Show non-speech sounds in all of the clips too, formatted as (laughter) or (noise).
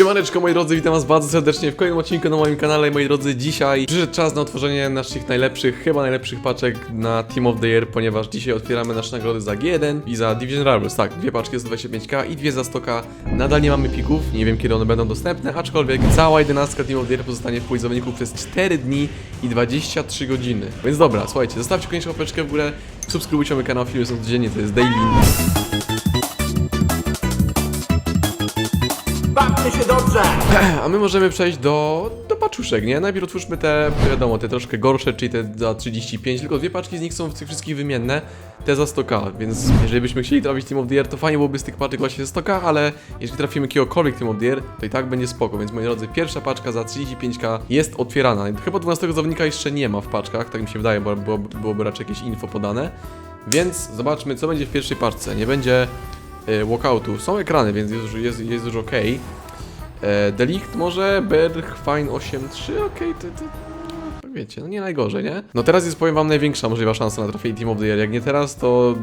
Siemaneczko moi drodzy, witam was bardzo serdecznie w kolejnym odcinku na moim kanale. Moi drodzy, dzisiaj przyszedł czas na otworzenie naszych najlepszych, chyba najlepszych paczek na Team of the Year, ponieważ dzisiaj otwieramy nasze nagrody za G1 i za Division Rivals, tak, dwie paczki za 25k i dwie za 100k, nadal nie mamy pików, nie wiem kiedy one będą dostępne, aczkolwiek cała jedenastka Team of the Year pozostanie w puli zawodników przez 4 dni i 23 godziny, więc dobra, słuchajcie, zostawcie koniecznie łapeczkę w górę, subskrybujcie mój kanał, filmy są codziennie, to jest Daily. Dobrze! A my możemy przejść do, do paczuszek, nie? Najpierw otwórzmy te, wiadomo, te troszkę gorsze, czyli te za 35, tylko dwie paczki z nich są w tych wszystkich wymienne, te za 100k, więc jeżeli byśmy chcieli trafić Team of the Year, to fajnie byłoby z tych paczek właśnie za 100k, ale jeżeli trafimy jakiegokolwiek Team of the Year, to i tak będzie spoko, więc moi drodzy, pierwsza paczka za 35k jest otwierana. Chyba 12 zawodnika jeszcze nie ma w paczkach, tak mi się wydaje, bo było, byłoby raczej jakieś info podane. Więc zobaczmy, co będzie w pierwszej paczce. Nie będzie e, walkoutu. Są ekrany, więc jest, jest, jest już ok. E, Delikt może, Bergfine 8.3, okej, to, to, no, wiecie, no nie najgorzej, nie? No teraz jest, powiem wam, największa możliwa szansa na trafienie Team of the Year. Jak nie teraz, to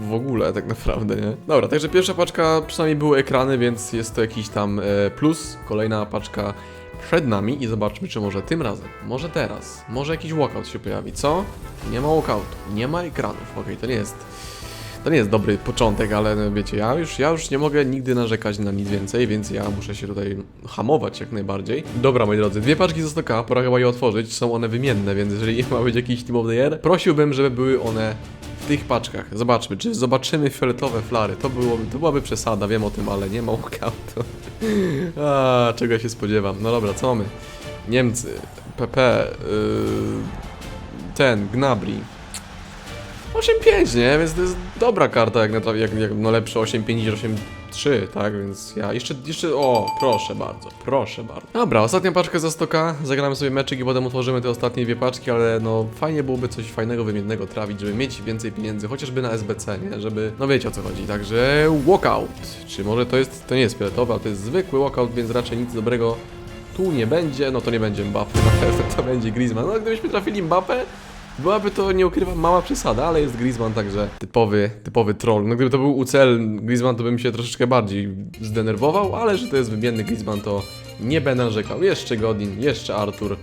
w ogóle tak naprawdę, nie? Dobra, także pierwsza paczka, przynajmniej były ekrany, więc jest to jakiś tam e, plus. Kolejna paczka przed nami i zobaczmy, czy może tym razem, może teraz, może jakiś walkout się pojawi, co? Nie ma walkoutu, nie ma ekranów, okej, to nie jest... To nie jest dobry początek, ale wiecie, ja już, ja już nie mogę nigdy narzekać na nic więcej, więc ja muszę się tutaj hamować jak najbardziej. Dobra, moi drodzy, dwie paczki za 100k, pora chyba je otworzyć, są one wymienne, więc jeżeli ma być jakiś Team of the Year, prosiłbym, żeby były one w tych paczkach. Zobaczmy, czy zobaczymy fioletowe flary, to, byłoby, to byłaby przesada, wiem o tym, ale nie ma walkoutu. (laughs) A, czego się spodziewam. No dobra, co mamy? Niemcy, PP, yy, ten, Gnabry, 8-5, nie? Więc to jest dobra karta, jak, na, jak, jak no lepsze 8-5 niż 8-3, tak? Więc ja jeszcze, jeszcze, o, proszę bardzo, proszę bardzo. Dobra, ostatnia paczka za 100k, zagramy sobie meczyk i potem otworzymy te ostatnie dwie paczki, ale no fajnie byłoby coś fajnego, wymiennego trafić, żeby mieć więcej pieniędzy, chociażby na SBC, nie? Żeby, no wiecie o co chodzi, także walkout. Czy może to jest, to nie jest fioletowe, ale to jest zwykły walkout, więc raczej nic dobrego tu nie będzie, no to nie będzie Mbappé, na (laughs) to będzie Griezmann. No gdybyśmy trafili Mbappé, Byłaby to, nie ukrywam, mała przesada, ale jest Griezmann, także typowy, typowy troll. No gdyby to był UCL Griezmann, to bym się troszeczkę bardziej zdenerwował, ale że to jest wymienny Griezmann, to nie będę narzekał. Jeszcze Godin, jeszcze Artur.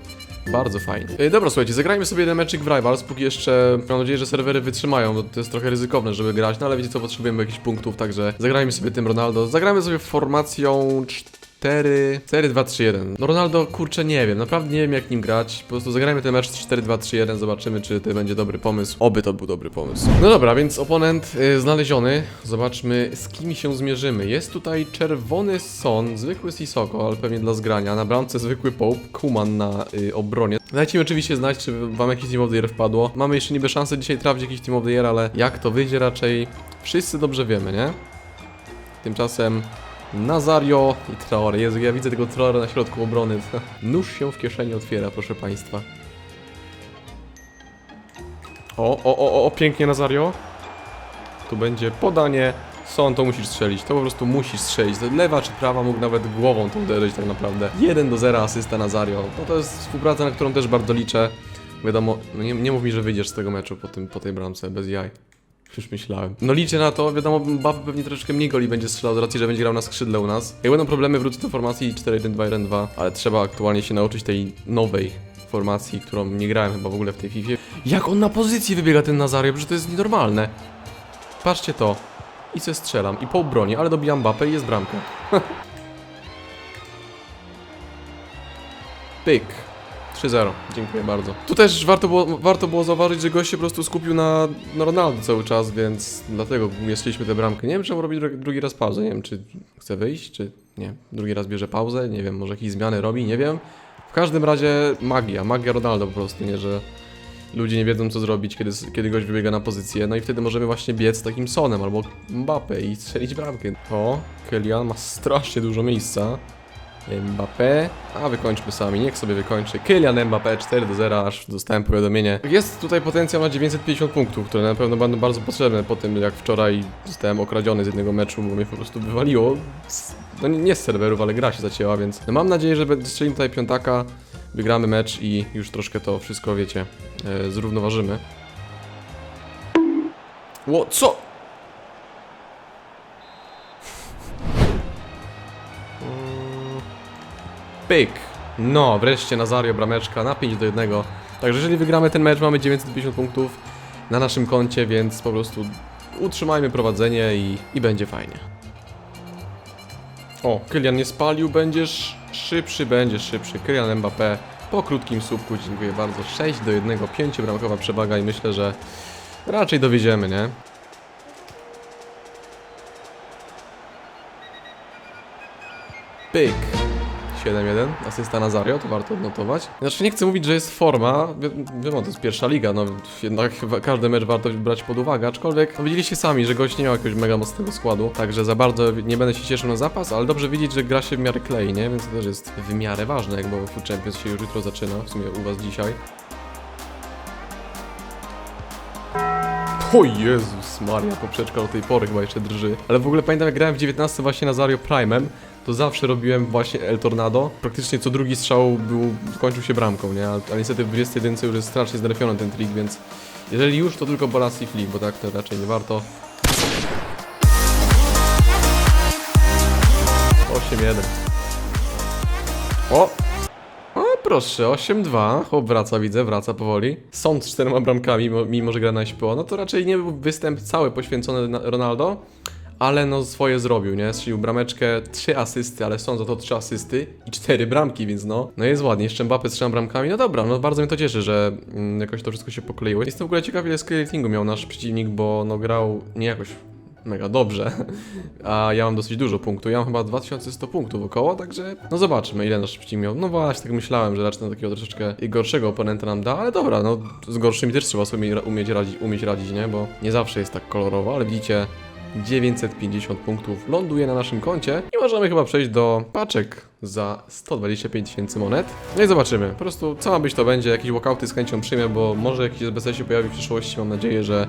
Bardzo fajnie. Ej, dobra, słuchajcie, zagrajmy sobie jeden meczyk w Rivals, póki jeszcze mam nadzieję, że serwery wytrzymają, bo to jest trochę ryzykowne, żeby grać, no ale wiecie co, potrzebujemy jakichś punktów, także zagrajmy sobie tym Ronaldo. Zagrajmy sobie formacją 4, 4, 2, 3, 1. No Ronaldo, kurczę, nie wiem, naprawdę nie wiem jak nim grać. Po prostu zagrajmy ten mecz 4, 2, 3, 1, zobaczymy czy to będzie dobry pomysł. Oby to był dobry pomysł. No dobra, więc oponent y, znaleziony. Zobaczmy z kim się zmierzymy. Jest tutaj czerwony Son, zwykły Sissoko, ale pewnie dla zgrania. Na bramce zwykły Pope, Kuman na y, obronie. Dajcie mi oczywiście znać, czy wam jakiś Team of the Year wpadło. Mamy jeszcze niby szansę dzisiaj trafić jakiś Team of the Year, ale jak to wyjdzie raczej wszyscy dobrze wiemy, nie? Tymczasem Nazario i Traore. Jezu, ja widzę tego Traore na środku obrony. (laughs) Nóż się w kieszeni otwiera, proszę Państwa. O, o, o, o, pięknie Nazario. Tu będzie podanie. Son, to musisz strzelić. To po prostu musisz strzelić. Lewa czy prawa mógł nawet głową to uderzyć tak naprawdę. 1 do 0 asysta Nazario. No to jest współpraca, na którą też bardzo liczę. Wiadomo, no nie, nie mów mi, że wyjdziesz z tego meczu po, tym, po tej bramce, bez jaj. Już myślałem. No liczę na to, wiadomo, Mbappe pewnie troszeczkę mniej goli będzie strzelał z racji, że będzie grał na skrzydle u nas. Jak będą problemy, wrócę do formacji 4-1-2-1-2, ale trzeba aktualnie się nauczyć tej nowej formacji, którą nie grałem chyba w ogóle w tej FIFA. Jak on na pozycji wybiega ten Nazario, przecież to jest nienormalne. Patrzcie to. I se strzelam, i po broni, ale dobijam Mbappe i jest bramka. (laughs) Pyk. 3-0, dziękuję bardzo. Tu też warto było, warto było zauważyć, że gość się po prostu skupił na, na Ronaldo cały czas, więc dlatego mieszliśmy tę bramkę. Nie wiem, czemu robi dru- drugi raz pauzę, nie wiem, czy chce wyjść, czy nie. Drugi raz bierze pauzę, nie wiem, może jakieś zmiany robi, nie wiem. W każdym razie magia, magia Ronaldo po prostu, nie, że ludzie nie wiedzą co zrobić, kiedy, kiedy gość wybiega na pozycję, no i wtedy możemy właśnie biec takim Sonem albo Mbappe i strzelić bramkę. O, Kylian ma strasznie dużo miejsca. Mbappé, a wykończmy sami, niech sobie wykończy. Kylian Mbappé 4 do 0, aż dostałem powiadomienie. Jest tutaj potencjał na 950 punktów, które na pewno będą bardzo potrzebne po tym, jak wczoraj zostałem okradziony z jednego meczu, bo mnie po prostu wywaliło. No nie, z serwerów, ale gra się zacięła, więc no mam nadzieję, że strzelił tutaj piątaka, wygramy mecz i już troszkę to wszystko, wiecie, e, zrównoważymy. Ło, co? Pyk! No, wreszcie Nazario brameczka na 5 do 1. Także jeżeli wygramy ten mecz, mamy 950 punktów na naszym koncie, więc po prostu utrzymajmy prowadzenie i, i będzie fajnie. O, Kylian nie spalił, będziesz szybszy, będziesz szybszy. Kylian Mbappé po krótkim słupku, dziękuję bardzo. 6 do 1, 5 bramkowa przewaga i myślę, że raczej dowieziemy, nie? Pyk. 7-1, asysta Nazario, to warto odnotować. Znaczy nie chcę mówić, że jest forma, wi wiadomo, to jest pierwsza liga, no jednak każdy mecz warto brać pod uwagę, aczkolwiek no, widzieliście sami, że gość nie miał jakiegoś mega mocnego składu, także za bardzo nie będę się cieszył na zapas, ale dobrze widzieć, że gra się w miarę klei, nie? Więc to też jest w miarę ważne, bo Food Champions się już jutro zaczyna, w sumie u was dzisiaj. O Jezus Maria, poprzeczka do tej pory chyba jeszcze drży. Ale w ogóle pamiętam jak grałem w 19 właśnie na Zario Prime'em, to zawsze robiłem właśnie El Tornado. Praktycznie co drugi strzał był, kończył się bramką, nie? Ale, niestety w 21 już jest strasznie znerfiony ten trik, więc jeżeli już, to tylko balans i bo tak to raczej nie warto. 8-1. O! O, proszę, 8-2. Chłop wraca, widzę, wraca powoli. Sąd z czterema bramkami, mimo- że gra na SPO. No to raczej nie był występ cały poświęcony na Ronaldo, ale no swoje zrobił, nie? Strzelił brameczkę, trzy asysty, ale są za to trzy asysty i cztery bramki, więc no. No jest ładnie, jeszcze Mbappé z trzema bramkami. No dobra, no bardzo mnie to cieszy, że mm, jakoś to wszystko się pokleiło. Jestem w ogóle ciekaw, ile skill ratingu miał nasz przeciwnik, bo no grał nie jakoś mega dobrze, (laughs) a ja mam dosyć dużo punktów. Ja mam chyba 2100 punktów około, także no zobaczmy ile nasz przeciwnik miał. No właśnie, tak myślałem, że raczej na takiego troszeczkę gorszego oponenta nam da, ale dobra, no z gorszymi też trzeba sobie umieć radzić, umieć radzić, nie? Bo nie zawsze jest tak kolorowo, ale widzicie, 950 punktów ląduje na naszym koncie i możemy chyba przejść do paczek za 125 tysięcy monet. No i zobaczymy. Po prostu co ma być to będzie, jakieś walkouty z chęcią przyjmę, bo może jakiś SBC się pojawi w przyszłości, mam nadzieję, że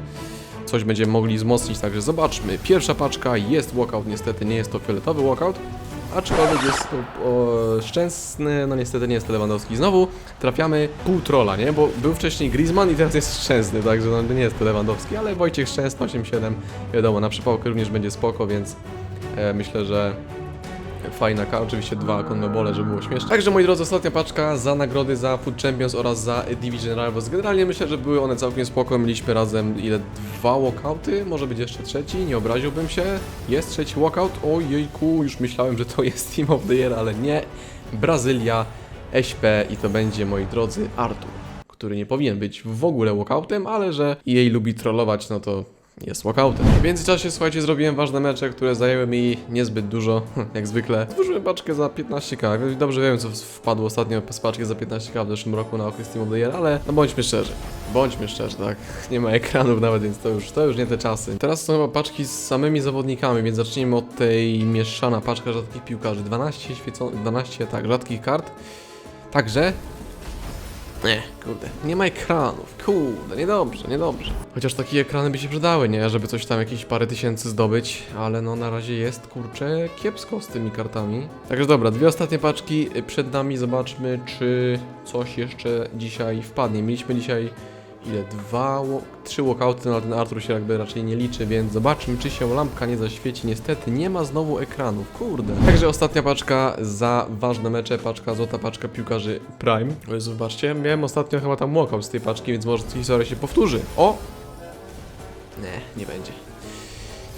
coś będziemy mogli wzmocnić, także zobaczmy. Pierwsza paczka jest walkout, niestety nie jest to fioletowy walkout, aczkolwiek jest to o, szczęsny, no niestety nie jest to Lewandowski. Znowu trafiamy pół trolla, nie? Bo był wcześniej Griezmann i teraz jest Szczęsny, także no, nie jest to Lewandowski, ale Wojciech Szczęsny 8-7, wiadomo, na przypałkę również będzie spoko, więc e, myślę, że Fajna K, oczywiście dwa konmebole, żeby było śmieszne. Także moi drodzy, ostatnia paczka za nagrody za Food Champions oraz za Division Rivals. Generalnie myślę, że były one całkiem spoko. Mieliśmy razem ile? Dwa walkouty? Może być jeszcze trzeci? Nie obraziłbym się. Jest trzeci walkout? Ojejku, już myślałem, że to jest Team of the Year, ale nie. Brazylia, SP i to będzie, moi drodzy, Artur. Który nie powinien być w ogóle walkoutem, ale że jej lubi trollować, no to jest walkoutem. W międzyczasie, słuchajcie, zrobiłem ważne mecze, które zajęły mi niezbyt dużo, (laughs) jak zwykle. Stworzyłem paczkę za 15k. Dobrze wiem, co wpadło ostatnio z paczki za 15k w zeszłym roku na okres Team of the Year, ale no bądźmy szczerzy. Bądźmy szczerzy, tak. (laughs) Nie ma ekranów nawet, więc to już, to już nie te czasy. Teraz są chyba paczki z samymi zawodnikami, więc zacznijmy od tej mieszana paczka rzadkich piłkarzy. 12 świecą, 12, tak, rzadkich kart. Także nie, kurde, nie ma ekranów, kurde, niedobrze, niedobrze. Chociaż takie ekrany by się przydały, nie? Żeby coś tam, jakieś parę tysięcy zdobyć, ale no na razie jest, kurczę, kiepsko z tymi kartami. Także dobra, dwie ostatnie paczki przed nami, zobaczmy, czy coś jeszcze dzisiaj wpadnie. Mieliśmy dzisiaj, ile, dwa, trzy walkouty, no ten Artur się jakby raczej nie liczy, więc zobaczmy, czy się lampka nie zaświeci. Niestety nie ma znowu ekranów, kurde. Także ostatnia paczka za ważne mecze, paczka, złota paczka piłkarzy Prime. Zobaczcie, miałem ostatnio chyba tam walkout z tej paczki, więc może historia się powtórzy. O! Nie, nie będzie.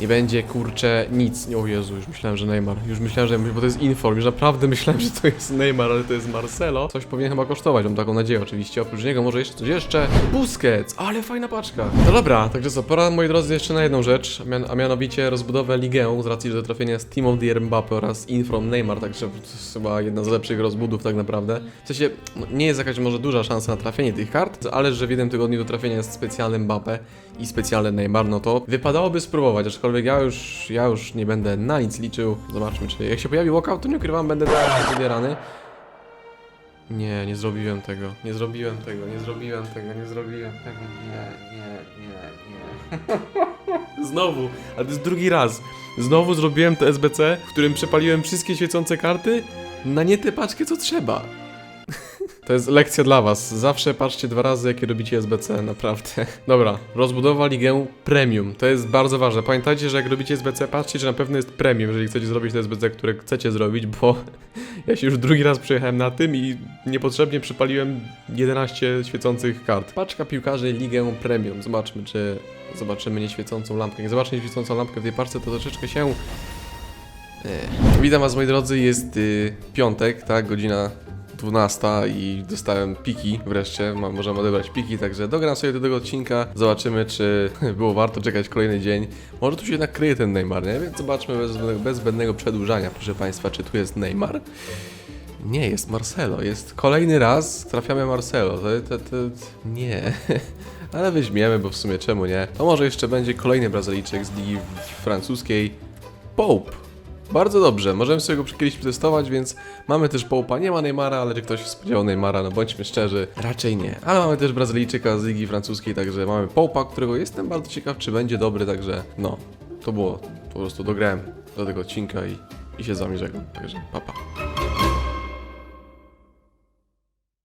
Nie będzie, kurczę, nic. O Jezu, już myślałem, że Neymar. Już myślałem, że... Bo to jest inform. Już naprawdę myślałem, że to jest Neymar, ale to jest Marcelo. Coś powinien chyba kosztować, mam taką nadzieję oczywiście. Oprócz niego może jeszcze coś jeszcze. Busquets, ale fajna paczka. No dobra, także co, pora, moi drodzy, jeszcze na jedną rzecz, a, mian a mianowicie rozbudowę Ligę z racji, że trafienia z Team of the Mbappe oraz Inform Neymar, także to jest chyba jedna z lepszych rozbudów tak naprawdę. W sensie, no, nie jest jakaś może duża szansa na trafienie tych kart, ale że w jednym tygodniu do trafienia jest specjalny Mbappe i specjalny Neymar, no to wypadałoby spróbować, aczkolwiek ja już, ja już nie będę na nic liczył. Zobaczmy, czy jak się pojawi walkout, to nie ukrywam, będę też wybierany. Nie, nie zrobiłem tego, nie zrobiłem tego, nie zrobiłem tego, nie zrobiłem tego, nie, nie, nie, nie. (laughs) Znowu, ale to jest drugi raz. Znowu zrobiłem to SBC, w którym przepaliłem wszystkie świecące karty na nie tę paczkę, co trzeba. To jest lekcja dla was. Zawsze patrzcie dwa razy, jakie robicie SBC, naprawdę. (laughs) Dobra, rozbudowa ligę premium. To jest bardzo ważne. Pamiętajcie, że jak robicie SBC, patrzcie, że na pewno jest premium, jeżeli chcecie zrobić te SBC, które chcecie zrobić, bo (laughs) ja się już drugi raz przyjechałem na tym i niepotrzebnie przypaliłem 11 świecących kart. Paczka piłkarzy ligę premium. Zobaczmy, czy zobaczymy nieświecącą lampkę. Jak zobaczymy nieświecącą lampkę w tej parce, to troszeczkę się Ech. Witam was moi drodzy, jest y, piątek, tak, godzina 12 i dostałem piki wreszcie, możemy odebrać piki, także dogram sobie do tego odcinka, zobaczymy czy (laughs) było warto czekać kolejny dzień. Może tu się jednak kryje ten Neymar, nie? Więc zobaczmy bez, bez zbędnego przedłużania, proszę państwa, czy tu jest Neymar? Nie, jest Marcelo, jest kolejny raz trafiamy Marcelo, to, to, to, nie, (laughs) ale weźmiemy, bo w sumie czemu nie? To może jeszcze będzie kolejny Brazylijczyk z ligi francuskiej, Pope. Bardzo dobrze, możemy sobie go kiedyś testować, więc mamy też Połpa, nie ma Neymara, ale czy ktoś się spodziewał Neymara, no bądźmy szczerzy, raczej nie. Ale mamy też Brazylijczyka z Ligi Francuskiej, także mamy Połpa, którego jestem bardzo ciekaw, czy będzie dobry, także no, to było, po prostu dograłem do tego odcinka i, i się z wami żegnam, także papa. Pa.